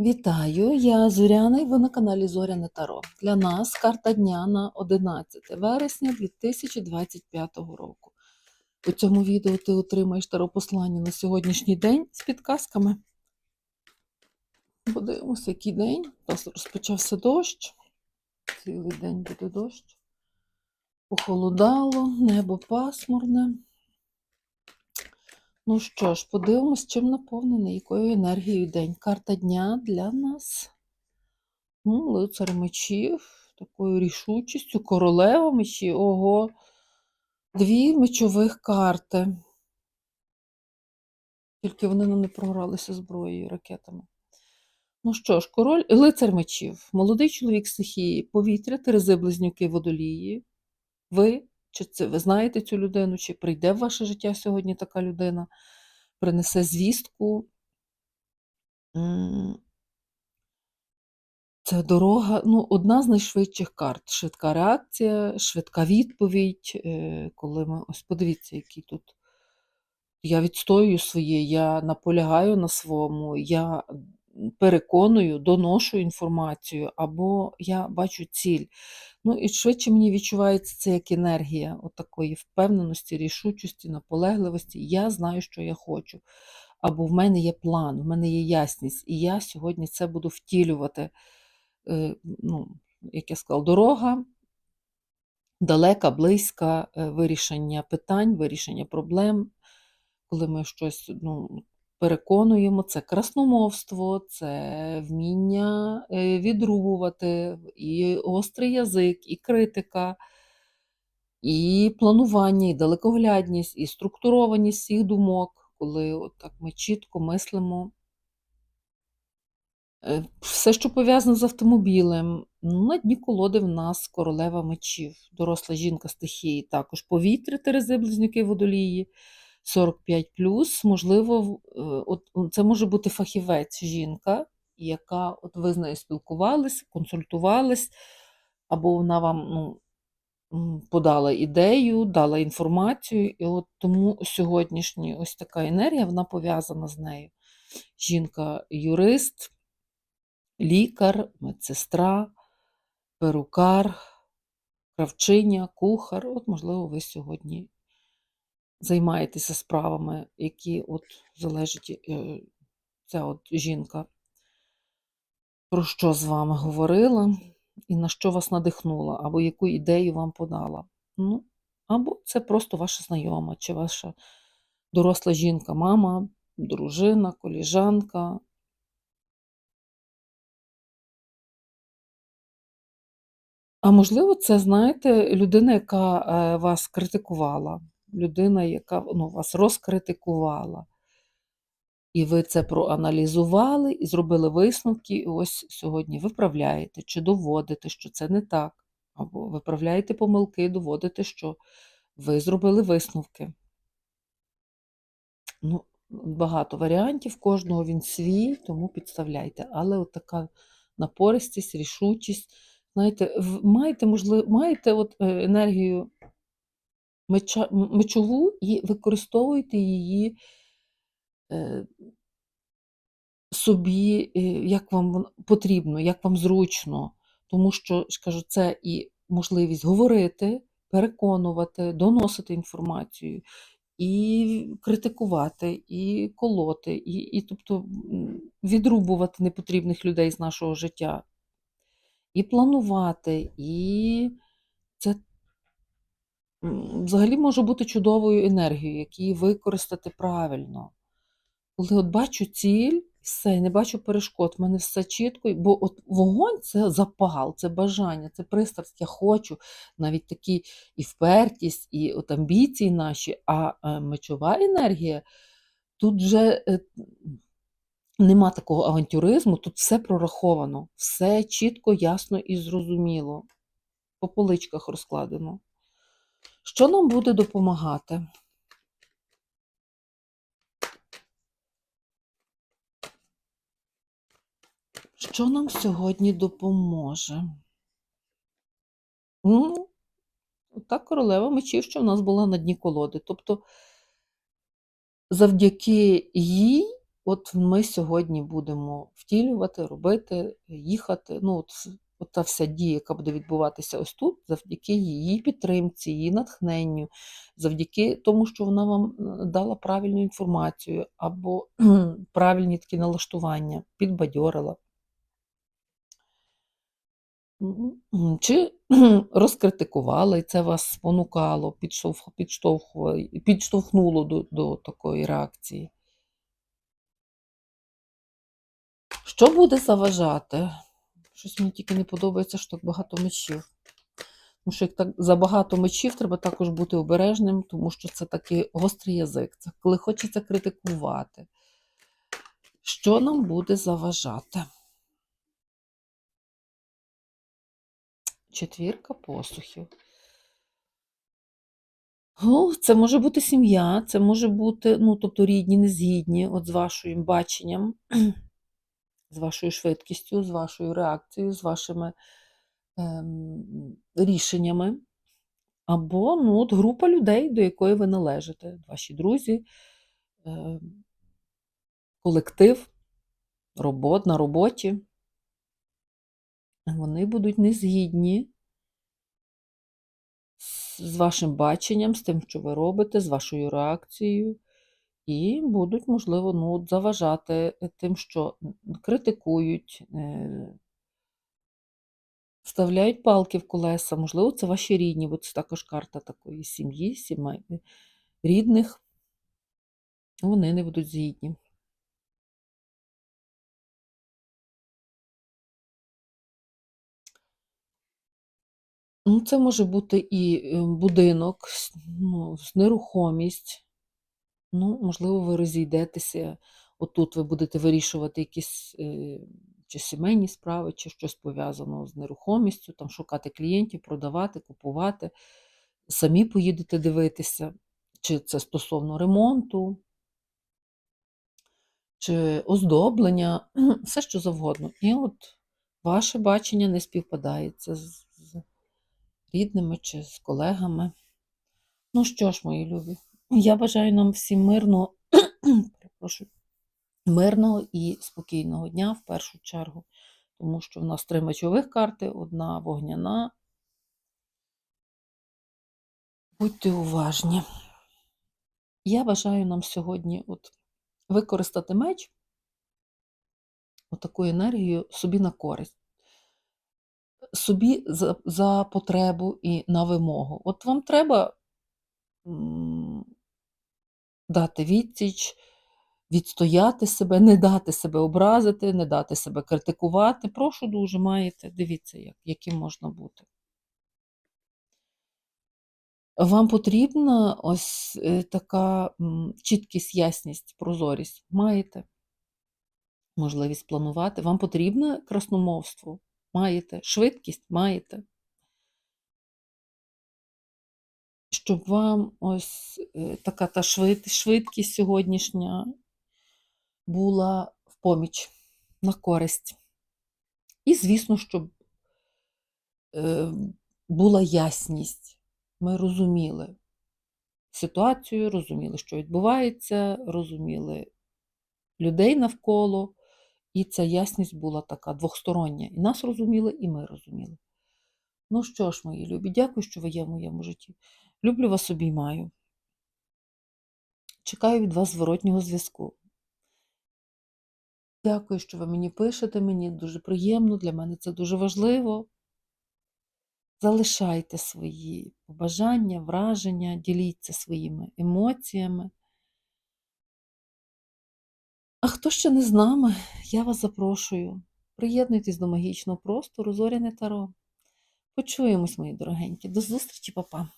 Вітаю, я Зоряна і ви на каналі Зоряне Таро. Для нас карта дня на 11 вересня 2025 року. У цьому відео ти отримаєш таро послання на сьогоднішній день з підказками. Подивимося, який день. Розпочався дощ. Цілий день буде дощ. Похолодало, небо пасмурне. Ну що ж, подивимось, чим наповнений, якою енергією день. Карта дня для нас. Ну, лицар мечів, такою рішучістю, королева мечі, ого. Дві мечових карти. Тільки вони не програлися зброєю, ракетами. Ну що ж, король, лицар мечів, молодий чоловік стихії, повітря, терези, близнюки, водолії. Ви, чи це ви знаєте цю людину, чи прийде в ваше життя сьогодні така людина, принесе звістку. Це дорога, ну, одна з найшвидших карт. Швидка реакція, швидка відповідь. е, Коли ми, ось подивіться, які тут. Я відстоюю своє, я наполягаю на своєму, я переконую, доношу інформацію, або я бачу ціль. Ну і швидше мені відчувається це як енергія от такої впевненості, рішучості, наполегливості. Я знаю, що я хочу. Або в мене є план, в мене є ясність, і я сьогодні це буду втілювати. Е, Ну, як я сказала, дорога далека, близька, е, вирішення питань, вирішення проблем, коли ми щось ну, переконуємо, це красномовство, це вміння е, відрубувати, і гострий язик, і критика, і планування, і далекоглядність, і структурованість всіх думок, коли от так ми чітко мислимо. Е, Все, що пов'язане з автомобілем, на дні колоди в нас королева мечів, доросла жінка стихії, також повітря, терези, близнюки, водолії, 45 можливо, е, от, це може бути фахівець, жінка, яка от ви з нею спілкувались, консультувались, або вона вам ну, подала ідею, дала інформацію, і от тому сьогоднішня ось така енергія, вона пов'язана з нею. Жінка-юрист лікар, медсестра, перукар, кравчиня, кухар. От, можливо, ви сьогодні займаєтеся справами, які от залежить е, ця от жінка, про що з вами говорила, і на що вас надихнула, або яку ідею вам подала. Ну, або це просто ваша знайома, чи ваша доросла жінка, мама, дружина, коліжанка, А можливо, це, знаєте, людина, яка е, вас критикувала, людина, яка ну, вас розкритикувала. І ви це проаналізували і зробили висновки, і ось сьогодні виправляєте чи доводите, що це не так. Або виправляєте помилки, доводите, що ви зробили висновки. Ну, багато варіантів, кожного він свій, тому підставляйте. Але от така напористість, рішучість. Знаєте, маєте, можливо, маєте от, е, енергію мечову і використовуйте її е, собі, е, як вам потрібно, як вам зручно. Тому що, ж кажу, це і можливість говорити, переконувати, доносити інформацію, і критикувати, і колоти, і, і тобто відрубувати непотрібних людей з нашого життя, і планувати, і взагалі може бути чудовою енергією, яку використати правильно. Коли от бачу ціль, все, не бачу перешкод, в мене все чітко, бо от вогонь це запал, це бажання, це пристрасть, я хочу, навіть такі і впертість, і от амбіції наші, а е, мечова енергія, тут вже е, нема такого авантюризму, тут все прораховано, все чітко, ясно і зрозуміло. По поличках розкладено. Що нам буде допомагати? Що нам сьогодні допоможе? Ну, та королева мечів, що в нас була на дні колоди. Тобто, завдяки їй от ми сьогодні будемо втілювати, робити, їхати. Ну, от, та вся дія, яка буде відбуватися ось тут, завдяки її підтримці, її натхненню, завдяки тому, що вона вам дала правильну інформацію або правильні такі налаштування, підбадьорила. Чи розкритикувала, і це вас спонукало, підштовхнуло до, до такої реакції? Що буде заважати? Щось мені тільки не подобається, що так багато мечів. Тому що як так забагато мечів, треба також бути обережним, тому що це такий гострий язик. Це коли хочеться критикувати. Що нам буде заважати? Четвірка посухів. Ну, це може бути сім'я, це може бути, ну, тобто рідні, незгідні, от з вашим баченням, з вашою швидкістю, з вашою реакцією, з вашими ем, рішеннями. Або ну, от група людей, до якої ви належите, ваші друзі, ем, колектив, робот, на роботі. Вони будуть незгідні з вашим баченням, з тим, що ви робите, з вашою реакцією, і будуть, можливо, ну, заважати е, тим, що критикують, е, вставляють палки в колеса. Можливо, це ваші рідні, бо це також карта такої сім'ї, сімей, е, рідних. Вони не будуть згідні. Ну, це може бути і будинок, ну, нерухомість. Ну, можливо, ви розійдетеся. Отут ви будете вирішувати якісь е, чи сімейні справи, чи щось пов'язано з нерухомістю, там шукати клієнтів, продавати, купувати. Самі поїдете дивитися, чи це стосовно ремонту, чи оздоблення, все що завгодно. І от ваше бачення не співпадається з рідними чи з колегами. Ну що ж, мої любі, я бажаю нам всім мирного, перепрошую, мирного і спокійного дня в першу чергу, тому що в нас три мечових карти, одна вогняна. Будьте уважні. Я бажаю нам сьогодні от використати меч, отаку енергію собі на користь. Собі за, за потребу і на вимогу. От вам треба дати відсіч, відстояти себе, не дати себе образити, не дати себе критикувати. Прошу дуже, маєте, дивіться, як, яким можна бути. Вам потрібна ось е, така чіткість, ясність, прозорість. Маєте можливість планувати. Вам потрібне красномовство? Маєте. Швидкість маєте. Щоб вам ось е, така та швид, швидкість сьогоднішня була в поміч, на користь. І, звісно, щоб е, була ясність. Ми розуміли ситуацію, розуміли, що відбувається, розуміли людей навколо, і ця ясність була така двохстороння. І нас розуміли, і ми розуміли. Ну що ж, мої любі, дякую, що ви є в моєму житті. Люблю вас обіймаю. Чекаю від вас зворотнього зв'язку. Дякую, що ви мені пишете. Мені дуже приємно, для мене це дуже важливо. Залишайте свої побажання, враження, діліться своїми емоціями. А хто ще не з нами, я вас запрошую. Приєднуйтесь до магічного простору Зоряне Таро. Почуємось, мої дорогенькі. До зустрічі, папа!